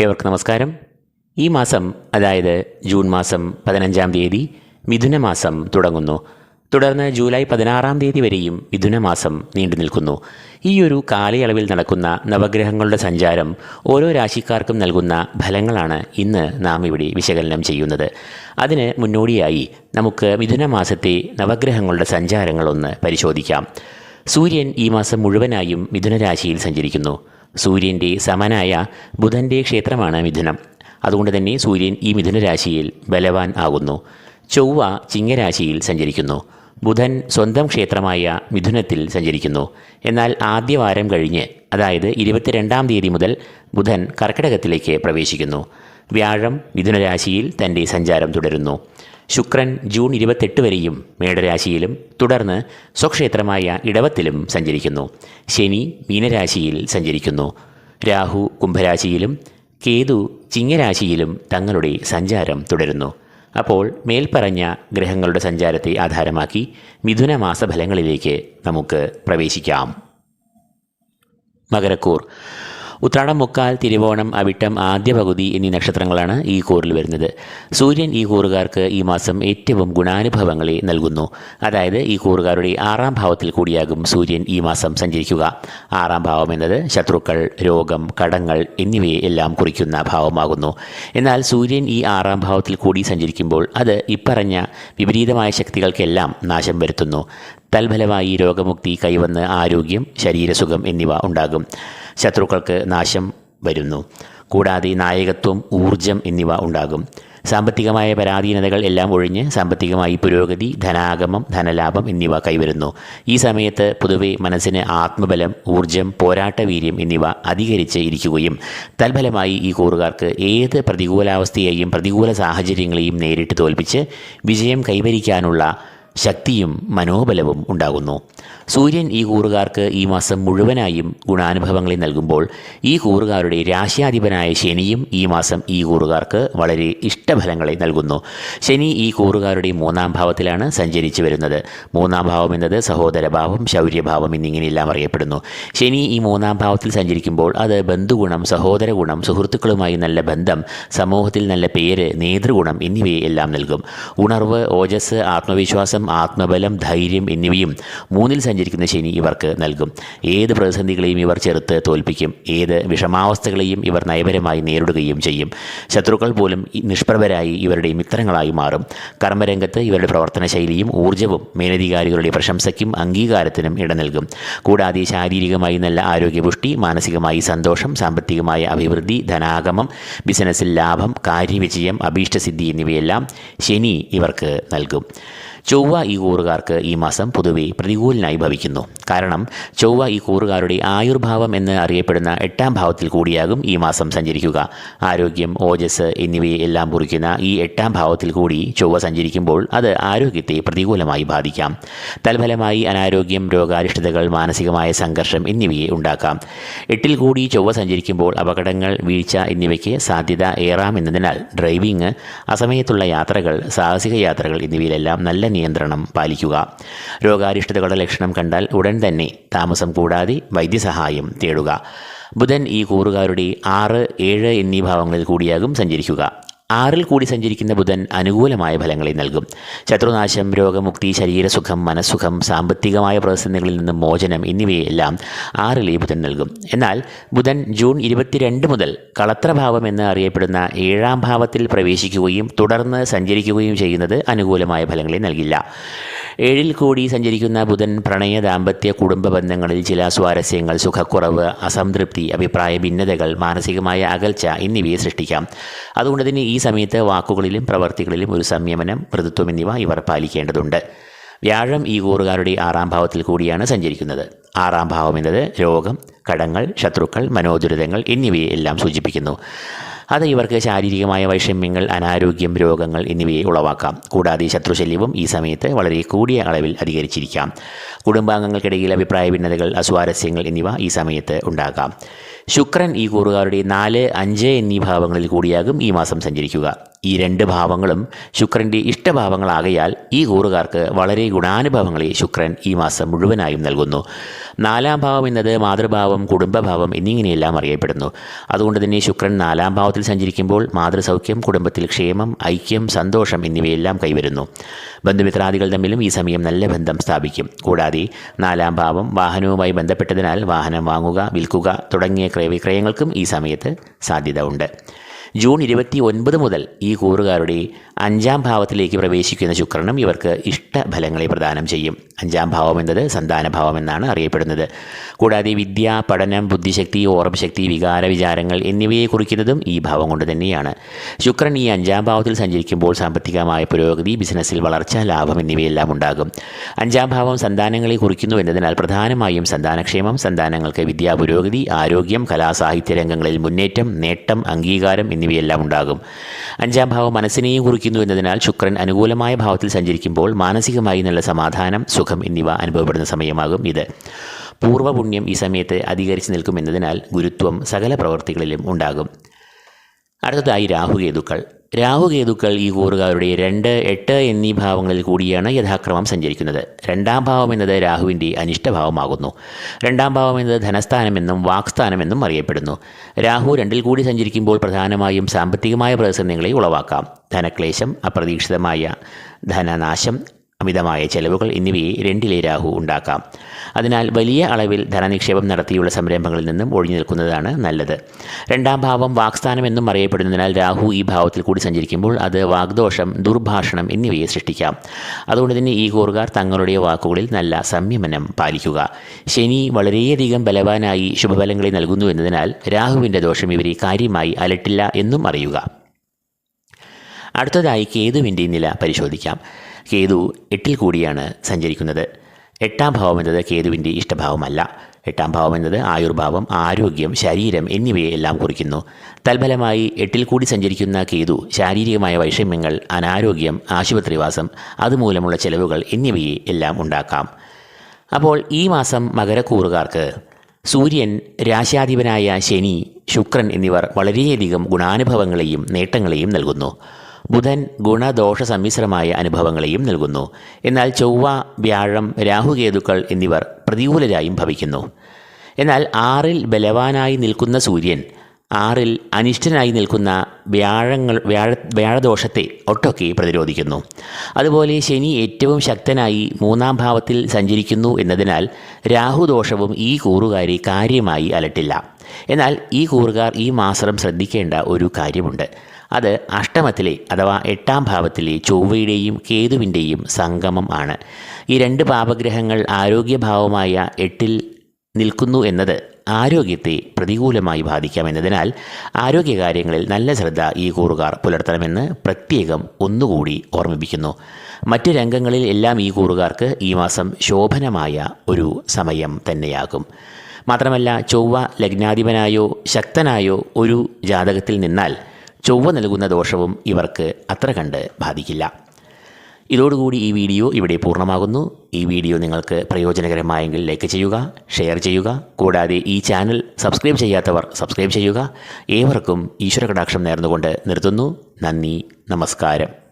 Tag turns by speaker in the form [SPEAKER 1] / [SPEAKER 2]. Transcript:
[SPEAKER 1] ഏവർക്ക് നമസ്കാരം. ഈ മാസം അതായത് ജൂൺ മാസം പതിനഞ്ചാം തീയതി മിഥുന മാസം തുടങ്ങുന്നു. തുടർന്ന് ജൂലൈ പതിനാറാം തീയതി വരെയും മിഥുന മാസം നീണ്ടു നിൽക്കുന്നു. ഈ ഒരു കാലയളവിൽ നടക്കുന്ന നവഗ്രഹങ്ങളുടെ സഞ്ചാരം ഓരോ രാശിക്കാർക്കും നൽകുന്ന ഫലങ്ങളാണ് ഇന്ന് നാം ഇവിടെ വിശകലനം ചെയ്യുന്നത്. അതിന് മുന്നോടിയായി നമുക്ക് മിഥുന മാസത്തെ നവഗ്രഹങ്ങളുടെ സഞ്ചാരങ്ങളൊന്ന് പരിശോധിക്കാം. സൂര്യൻ ഈ മാസം മുഴുവനായും മിഥുനരാശിയിൽ സഞ്ചരിക്കുന്നു. സൂര്യന്റെ സമനായ ബുധന്റെ ക്ഷേത്രമാണ് മിഥുനം. അതുകൊണ്ട് തന്നെ സൂര്യൻ ഈ മിഥുനരാശിയിൽ ബലവാൻ ആകുന്നു. ചൊവ്വ ചിങ്ങരാശിയിൽ സഞ്ചരിക്കുന്നു. ബുധൻ സ്വന്തം ക്ഷേത്രമായ മിഥുനത്തിൽ സഞ്ചരിക്കുന്നു. എന്നാൽ ആദ്യവാരം കഴിഞ്ഞ് അതായത് ഇരുപത്തിരണ്ടാം തീയതി മുതൽ ബുധൻ കർക്കിടകത്തിലേക്ക് പ്രവേശിക്കുന്നു. വ്യാഴം മിഥുനരാശിയിൽ തന്റെ സഞ്ചാരം തുടരുന്നു. ശുക്രൻ ജൂൺ ഇരുപത്തെട്ട് വരെയും മേടരാശിയിലും തുടർന്ന് സ്വക്ഷേത്രമായ ഇടവത്തിലും സഞ്ചരിക്കുന്നു. ശനി മീനരാശിയിൽ സഞ്ചരിക്കുന്നു. രാഹു കുംഭരാശിയിലും കേതു ചിങ്ങരാശിയിലും തങ്ങളുടെ സഞ്ചാരം തുടരുന്നു. അപ്പോൾ മേൽപ്പറഞ്ഞ ഗ്രഹങ്ങളുടെ സഞ്ചാരത്തെ ആധാരമാക്കി മിഥുന മാസഫലങ്ങളിലേക്ക് നമുക്ക് പ്രവേശിക്കാം. മകരക്കൂർ. ഉത്രാടം മുക്കാൽ തിരുവോണം അവിട്ടം ആദ്യ പകുതി എന്നീ നക്ഷത്രങ്ങളാണ് ഈ കൂറിൽ വരുന്നത്. സൂര്യൻ ഈ കൂറുകാർക്ക് ഈ മാസം ഏറ്റവും ഗുണാനുഭവങ്ങളെ നൽകുന്നു. അതായത് ഈ കൂറുകാരുടെ ആറാം ഭാവത്തിൽ കൂടിയാകും സൂര്യൻ ഈ മാസം സഞ്ചരിക്കുക. ആറാം ഭാവം എന്നത് ശത്രുക്കൾ രോഗം കടങ്ങൾ എന്നിവയെ എല്ലാം കുറിക്കുന്ന ഭാവമാകുന്നു. എന്നാൽ സൂര്യൻ ഈ ആറാം ഭാവത്തിൽ കൂടി സഞ്ചരിക്കുമ്പോൾ അത് ഇപ്പറഞ്ഞ വിപരീതമായ ശക്തികൾക്കെല്ലാം നാശം വരുത്തുന്നു. തൽഫലമായി രോഗമുക്തി കൈവന്ന് ആരോഗ്യം ശരീരസുഖം എന്നിവ ഉണ്ടാകും. ശത്രുക്കൾക്ക് നാശം വരുന്നു. കൂടാതെ നായകത്വം ഊർജം എന്നിവ ഉണ്ടാകും. സാമ്പത്തികമായ പരാധീനതകൾ എല്ലാം ഒഴിഞ്ഞ് സാമ്പത്തികമായി പുരോഗതി ധനാഗമം ധനലാഭം എന്നിവ കൈവരുന്നു. ഈ സമയത്ത് പൊതുവെ മനസ്സിന് ആത്മബലം ഊർജം പോരാട്ടവീര്യം എന്നിവ അധികരിച്ച് ഇരിക്കുകയും തൽഫലമായി ഈ കൂറുകാർക്ക് ഏത് പ്രതികൂലാവസ്ഥയെയും പ്രതികൂല സാഹചര്യങ്ങളെയും നേരിട്ട് തോൽപ്പിച്ച് വിജയം കൈവരിക്കാനുള്ള ശക്തിയും മനോബലവും ഉണ്ടാകുന്നു. സൂര്യൻ ഈ കൂറുകാർക്ക് ഈ മാസം മുഴുവനായും ഗുണാനുഭവങ്ങളെ നൽകുമ്പോൾ ഈ കൂറുകാരുടെ രാശ്യാധിപനായ ശനിയും ഈ മാസം ഈ കൂറുകാർക്ക് വളരെ ഇഷ്ടഫലങ്ങളെ നൽകുന്നു. ശനി ഈ കൂറുകാരുടെ മൂന്നാം ഭാവത്തിലാണ് സഞ്ചരിച്ചു വരുന്നത്. മൂന്നാം ഭാവം എന്നത് സഹോദരഭാവം ശൗര്യഭാവം എന്നിങ്ങനെയെല്ലാം അറിയപ്പെടുന്നു. ശനി ഈ മൂന്നാം ഭാവത്തിൽ സഞ്ചരിക്കുമ്പോൾ അത് ബന്ധുഗുണം സഹോദര ഗുണം സുഹൃത്തുക്കളുമായി നല്ല ബന്ധം സമൂഹത്തിൽ നല്ല പേര് നേതൃഗുണം എന്നിവയെല്ലാം നൽകും. ഉണർവ് ഓജസ് ആത്മവിശ്വാസം ആത്മബലം ധൈര്യം എന്നിവയും മൂന്നിൽ സഞ്ചരിക്കുന്ന ശനി ഇവർക്ക് നൽകും. ഏത് പ്രതിസന്ധികളെയും ഇവർ ചെറുത്ത് തോൽപ്പിക്കും. ഏത് വിഷമാവസ്ഥകളെയും ഇവർ നയപരമായി നേരിടുകയും ചെയ്യും. ശത്രുക്കൾ പോലും നിഷ്പ്രഭരായി ഇവരുടെ മിത്രങ്ങളായി മാറും. കർമ്മരംഗത്ത് ഇവരുടെ പ്രവർത്തന ശൈലിയും ഊർജവും മേലധികാരികളുടെ പ്രശംസയ്ക്കും അംഗീകാരത്തിനും ഇട നൽകും. കൂടാതെ ശാരീരികമായി നല്ല ആരോഗ്യപുഷ്ടി മാനസികമായി സന്തോഷം സാമ്പത്തികമായ അഭിവൃദ്ധി ധനാഗമം ബിസിനസ്സിൽ ലാഭം കാര്യവിജയം അഭീഷ്ടസിദ്ധി എന്നിവയെല്ലാം ശനി ഇവർക്ക് നൽകും. ചൊവ്വ ഈ കൂറുകാർക്ക് ഈ മാസം പൊതുവെ പ്രതികൂലനായി ഭവിക്കുന്നു. കാരണം ചൊവ്വ ഈ കൂറുകാരുടെ ആയുർഭാവം എന്ന് അറിയപ്പെടുന്ന എട്ടാം ഭാവത്തിൽ കൂടിയാകും ഈ മാസം സഞ്ചരിക്കുക. ആരോഗ്യം ഓജസ് എന്നിവയെ എല്ലാം കുറിക്കുന്ന ഈ എട്ടാം ഭാവത്തിൽ കൂടി ചൊവ്വ സഞ്ചരിക്കുമ്പോൾ അത് ആരോഗ്യത്തെ പ്രതികൂലമായി ബാധിക്കാം. തൽഫലമായി അനാരോഗ്യം രോഗാരിഷ്ടതകൾ മാനസികമായ സംഘർഷം എന്നിവയെ ഉണ്ടാക്കാം. എട്ടിൽ കൂടി ചൊവ്വ സഞ്ചരിക്കുമ്പോൾ അപകടങ്ങൾ വീഴ്ച എന്നിവയ്ക്ക് സാധ്യത ഏറാമെന്നതിനാൽ ഡ്രൈവിംഗ് അസമയത്തുള്ള യാത്രകൾ സാഹസിക യാത്രകൾ എന്നിവയിലെല്ലാം നല്ല നിയന്ത്രണം പാലിക്കുക. രോഗാരിഷ്ടതകളുടെ ലക്ഷണം കണ്ടാൽ ഉടൻ തന്നെ താമസം കൂടാതെ വൈദ്യസഹായം തേടുക. ബുധൻ ഈ കൂറുകാരുടെ ആറ് ഏഴ് എന്നീ ഭാവങ്ങളിൽ കൂടിയാകും സഞ്ചരിക്കുക. ആറിൽ കൂടി സഞ്ചരിക്കുന്ന ബുധൻ അനുകൂലമായ ഫലങ്ങളെ നൽകും. ശത്രുനാശം രോഗമുക്തി ശരീരസുഖം മനസ്സുഖം സാമ്പത്തികമായ പ്രതിസന്ധികളിൽ നിന്ന് മോചനം എന്നിവയെല്ലാം ആറിലെ ബുധൻ നൽകും. എന്നാൽ ബുധൻ ജൂൺ ഇരുപത്തിരണ്ട് മുതൽ കളത്രഭാവം എന്ന് അറിയപ്പെടുന്ന ഏഴാം ഭാവത്തിൽ പ്രവേശിക്കുകയും തുടർന്ന് സഞ്ചരിക്കുകയും ചെയ്യുന്നത് അനുകൂലമായ ഫലങ്ങളെ നൽകില്ല. ഏഴിൽ കൂടി സഞ്ചരിക്കുന്ന ബുധൻ പ്രണയ ദാമ്പത്യ കുടുംബ ബന്ധങ്ങളിൽ ചില സ്വാരസ്യങ്ങൾ സുഖക്കുറവ് അസംതൃപ്തി അഭിപ്രായ ഭിന്നതകൾ മാനസികമായ അകൽച്ച എന്നിവയെ സൃഷ്ടിക്കാം. അതുകൊണ്ട് തന്നെ ഈ സമയത്ത് വാക്കുകളിലും പ്രവർത്തികളിലും ഒരു സംയമനം മൃദുത്വം എന്നിവ ഇവർ പാലിക്കേണ്ടതുണ്ട്. വ്യാഴം ഈ കൂറുകാരുടെ ആറാം ഭാവത്തിൽ കൂടിയാണ് സഞ്ചരിക്കുന്നത്. ആറാം ഭാവം എന്നത് രോഗം കടങ്ങൾ ശത്രുക്കൾ മനോദുരിതങ്ങൾ എന്നിവയെല്ലാം സൂചിപ്പിക്കുന്നു. അത് ഇവർക്ക് ശാരീരികമായ വൈഷമ്യങ്ങൾ അനാരോഗ്യം രോഗങ്ങൾ എന്നിവയെ ഉളവാക്കാം. കൂടാതെ ശത്രുശല്യവും ഈ സമയത്ത് വളരെ കൂടിയ അളവിൽ അധികരിച്ചിരിക്കാം. കുടുംബാംഗങ്ങൾക്കിടയിൽ അഭിപ്രായ ഭിന്നതകൾ അസ്വാരസ്യങ്ങൾ എന്നിവ ഈ സമയത്ത് ഉണ്ടാകാം. ശുക്രൻ ഈ കൂറുകാരുടെ നാല് അഞ്ച് എന്നീ ഭാവങ്ങളിൽ കൂടിയാകും ഈ മാസം സഞ്ചരിക്കുക. ഈ രണ്ട് ഭാവങ്ങളും ശുക്രന്റെ ഇഷ്ടഭാവങ്ങളാകയാൽ ഈ കൂറുകാർക്ക് വളരെ ഗുണാനുഭവങ്ങളെ ശുക്രൻ ഈ മാസം മുഴുവനായും നൽകുന്നു. നാലാം ഭാവം എന്നത് മാതൃഭാവം കുടുംബഭാവം എന്നിങ്ങനെയെല്ലാം അറിയപ്പെടുന്നു. അതുകൊണ്ട് തന്നെ ശുക്രൻ നാലാം ഭാവത്തിൽ സഞ്ചരിക്കുമ്പോൾ മാതൃസൗഖ്യം കുടുംബത്തിൽ ക്ഷേമം ഐക്യം സന്തോഷം എന്നിവയെല്ലാം കൈവരുന്നു. ബന്ധുമിത്രാദികൾ തമ്മിലും ഈ സമയം നല്ല ബന്ധം സ്ഥാപിക്കും. കൂടാതെ നാലാം ഭാവം വാഹനവുമായി ബന്ധപ്പെട്ടതിനാൽ വാഹനം വാങ്ങുക വിൽക്കുക തുടങ്ങിയ ക്രയവിക്രയങ്ങൾക്കും ഈ സമയത്ത് സാധ്യത ഉണ്ട്. ജൂൺ ഇരുപത്തി ഒൻപത് മുതൽ ഈ കൂറുകാരുടെ അഞ്ചാം ഭാവത്തിലേക്ക് പ്രവേശിക്കുന്ന ശുക്രനും ഇവർക്ക് ഇഷ്ടഫലങ്ങളെ പ്രദാനം ചെയ്യും. അഞ്ചാം ഭാവം എന്നത് സന്താനഭാവം എന്നാണ് അറിയപ്പെടുന്നത്. കൂടാതെ വിദ്യ പഠനം ബുദ്ധിശക്തി ഓർമ്മശക്തി വികാര വിചാരങ്ങൾ എന്നിവയെ കുറിക്കുന്നതും ഈ ഭാവം കൊണ്ട് തന്നെയാണ്. ശുക്രൻ ഈ അഞ്ചാം ഭാവത്തിൽ സഞ്ചരിക്കുമ്പോൾ സാമ്പത്തികമായ പുരോഗതി ബിസിനസ്സിൽ വളർച്ച ലാഭം എന്നിവയെല്ലാം ഉണ്ടാകും. അഞ്ചാം ഭാവം സന്താനങ്ങളെ കുറിക്കുന്നു എന്നതിനാൽ പ്രധാനമായും സന്താനക്ഷേമം സന്താനങ്ങൾക്ക് വിദ്യാ പുരോഗതി ആരോഗ്യം കലാസാഹിത്യ രംഗങ്ങളിൽ മുന്നേറ്റം നേട്ടം അംഗീകാരം എന്നിവയെല്ലാം ഉണ്ടാകും. അഞ്ചാം ഭാവം മനസ്സിനെയും കുറിക്കുന്നു എന്നതിനാൽ ശുക്രൻ അനുകൂലമായ ഭാവത്തിൽ സഞ്ചരിക്കുമ്പോൾ മാനസികമായി നല്ല സമാധാനം സുഖം എന്നിവ അനുഭവപ്പെടുന്ന സമയമാകും ഇത്. പൂർവപുണ്യം ഈ സമയത്ത് അധികരിച്ചു നിൽക്കുമെന്നതിനാൽ ഗുരുത്വം സകല പ്രവൃത്തികളിലും ഉണ്ടാകും. അടുത്തതായി രാഹുകേതുക്കൾ. രാഹുകേതുക്കൾ ഈ കൂറുകാരുടെ രണ്ട് എട്ട് എന്നീ ഭാവങ്ങളിൽ കൂടിയാണ് യഥാക്രമം സഞ്ചരിക്കുന്നത്. രണ്ടാം ഭാവം എന്നത് രാഹുവിന്റെ അനിഷ്ടഭാവമാകുന്നു. രണ്ടാം ഭാവം എന്നത് ധനസ്ഥാനമെന്നും വാക്സ്ഥാനമെന്നും അറിയപ്പെടുന്നു. രാഹു രണ്ടിൽ കൂടി സഞ്ചരിക്കുമ്പോൾ പ്രധാനമായും സാമ്പത്തികമായ പ്രതിസന്ധികളെ ഉളവാക്കാം. ധനക്ലേശം അപ്രതീക്ഷിതമായ ധനനാശം അമിതമായ ചെലവുകൾ എന്നിവയെ രണ്ടിലെ രാഹു ഉണ്ടാക്കാം. അതിനാൽ വലിയ അളവിൽ ധനനിക്ഷേപം നടത്തിയുള്ള സംരംഭങ്ങളിൽ നിന്നും ഒഴിഞ്ഞു നിൽക്കുന്നതാണ് നല്ലത്. രണ്ടാം ഭാവം വാക്സ്ഥാനം എന്നും അറിയപ്പെടുന്നതിനാൽ രാഹു ഈ ഭാവത്തിൽ കൂടി സഞ്ചരിക്കുമ്പോൾ അത് വാഗ്ദോഷം ദുർഭാഷണം എന്നിവയെ സൃഷ്ടിക്കാം. അതുകൊണ്ട് തന്നെ ഈ കൂറുകാർ തങ്ങളുടെ വാക്കുകളിൽ നല്ല സംയമനം പാലിക്കുക. ശനി വളരെയധികം ബലവാനായി ശുഭഫലങ്ങളെ നൽകുന്നു എന്നതിനാൽ രാഹുവിന്റെ ദോഷം ഇവരെ കാര്യമായി അലട്ടില്ല എന്നും അറിയുക. അടുത്തതായി കേതുവിന്റെ നില പരിശോധിക്കാം. കേതു എട്ടിൽ കൂടിയാണ് സഞ്ചരിക്കുന്നത്. എട്ടാം ഭാവം എന്നത് കേതുവിന്റെ ഇഷ്ടഭാവമല്ല. എട്ടാം ഭാവം എന്നത് ആയുർഭാവം ആരോഗ്യം ശരീരം എന്നിവയെ എല്ലാം കുറിക്കുന്നു. തൽഫലമായി എട്ടിൽ കൂടി സഞ്ചരിക്കുന്ന കേതു ശാരീരികമായ വൈഷമ്യങ്ങൾ അനാരോഗ്യം ആശുപത്രിവാസം അതുമൂലമുള്ള ചെലവുകൾ എന്നിവയെ എല്ലാം ഉണ്ടാക്കാം. അപ്പോൾ ഈ മാസം മകരക്കൂറുകാർക്ക് സൂര്യൻ രാശാധിപനായ ശനി ശുക്രൻ എന്നിവർ വളരെയധികം ഗുണാനുഭവങ്ങളെയും നേട്ടങ്ങളെയും നൽകുന്നു. ബുധൻ ഗുണദോഷ സമ്മിശ്രമായ അനുഭവങ്ങളെയും നൽകുന്നു. എന്നാൽ ചൊവ്വ വ്യാഴം രാഹുകേതുക്കൾ എന്നിവർ പ്രതികൂലരായും ഭവിക്കുന്നു. എന്നാൽ ആറിൽ ബലവാനായി നിൽക്കുന്ന സൂര്യൻ ആറിൽ അനിഷ്ടനായി നിൽക്കുന്ന വ്യാഴങ്ങൾ വ്യാഴ വ്യാഴദോഷത്തെ ഒട്ടൊക്കെ പ്രതിരോധിക്കുന്നു. അതുപോലെ ശനി ഏറ്റവും ശക്തനായി മൂന്നാം ഭാവത്തിൽ സഞ്ചരിക്കുന്നു എന്നതിനാൽ രാഹുദോഷവും ഈ കൂറുകാരെ കാര്യമായി അലട്ടില്ല. എന്നാൽ ഈ കൂറുകാർ ഈ മാസം ശ്രദ്ധിക്കേണ്ട ഒരു കാര്യമുണ്ട്. അത് അഷ്ടമത്തിലെ അഥവാ എട്ടാം ഭാവത്തിലെ ചൊവ്വയുടെയും കേതുവിന്റെയും സംഗമം ആണ്. ഈ രണ്ട് പാപഗ്രഹങ്ങൾ ആരോഗ്യഭാവമായ എട്ടിൽ നിൽക്കുന്നു എന്നത് ആരോഗ്യത്തെ പ്രതികൂലമായി ബാധിക്കാമെന്നതിനാൽ ആരോഗ്യകാര്യങ്ങളിൽ നല്ല ശ്രദ്ധ ഈ കൂറുകാർ പുലർത്തണമെന്ന് പ്രത്യേകം ഒന്നുകൂടി ഓർമ്മിപ്പിക്കുന്നു. മറ്റ് രംഗങ്ങളിൽ എല്ലാം ഈ കൂറുകാർക്ക് ഈ മാസം ശോഭനമായ ഒരു സമയം തന്നെയാകും. മാത്രമല്ല ചൊവ്വ ലഗ്നാധിപനായോ ശക്തനായോ ഒരു ജാതകത്തിൽ നിന്നാൽ ചൊവ്വ നൽകുന്ന ദോഷവും ഇവർക്ക് അത്ര കണ്ട് ബാധിക്കില്ല. ഇതോടുകൂടി ഈ വീഡിയോ ഇവിടെ പൂർണമാകുന്നു. ഈ വീഡിയോ നിങ്ങൾക്ക് പ്രയോജനകരമായെങ്കിൽ ലൈക്ക് ചെയ്യുക ഷെയർ ചെയ്യുക. കൂടാതെ ഈ ചാനൽ സബ്സ്ക്രൈബ് ചെയ്യാത്തവർ സബ്സ്ക്രൈബ് ചെയ്യുക. ഏവർക്കും ഈശ്വര കടാക്ഷം നേർന്നുകൊണ്ട് നിർത്തുന്നു. നന്ദി നമസ്കാരം.